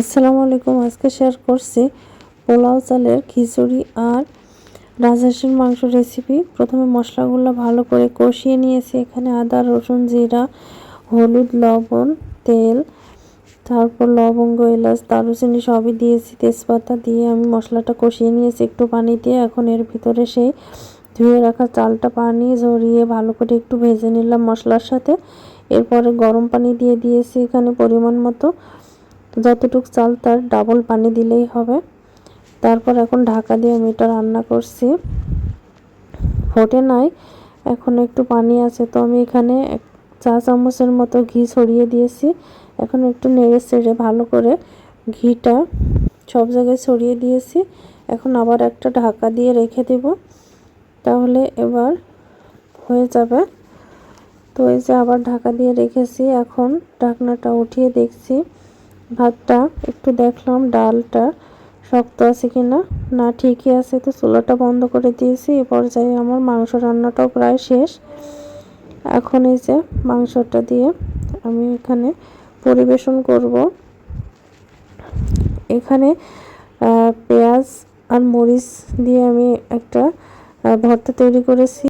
আসসালামু আলাইকুম, আজকে শেয়ার করছি পোলাও চালের খিচুড়ি আর রাজহাঁসের মাংস রেসিপি প্রথমে মশলাগুলো ভালো করে কষিয়ে নিয়েছি এখানে আদা, রসুন, জিরা, হলুদ, লবণ, তেল, তারপর লবঙ্গ, এলাচ, দারুচিনি সবই দিয়েছি। তেজপাতা দিয়ে আমি মশলাটা কষিয়ে নিয়েছি একটু পানি দিয়ে। এখন এর ভিতরে সেই ধুয়ে রাখা চালটা পানি ঝরিয়ে ভালো করে একটু ভেজে নিলাম মশলার সাথে। এরপরে গরম পানি দিয়ে দিয়েছি এখানে পরিমাণ মতো। যতটুক চাল তার ডাবল পানি দিলেই হবে। তারপর এখন ঢাকা দিয়ে আমি এটা রান্না করছি। ফোটে নাই, এখন একটু পানি আছে। তো আমি এখানে চা চামচের মতো ঘি ছড়িয়ে দিয়েছি। এখন একটু নেড়ে চেড়ে ভালো করে ঘিটা সব জায়গায় ছড়িয়ে দিয়েছি। এখন আবার একটা ঢাকা দিয়ে রেখে দেব। তাহলে এবার হয়ে যাবে। তো এই যে আবার ঢাকা দিয়ে রেখেছি। এখন ঢাকনাটা উঠিয়ে দেখছি। ভাতটা, একটু দেখলাম ডালটা শক্ত আছে কি না না ঠিকই আছে তো, চুলাটা বন্ধ করে দিয়েছি। এ পর্যায়ে আমার মাংস রান্নাটাও প্রায় শেষ। এখন এই যে মাংসটা দিয়ে আমি এখানে পরিবেশন করব। এখানে পেঁয়াজ আর মরিচ দিয়ে আমি একটা ভর্তা তৈরি করেছি।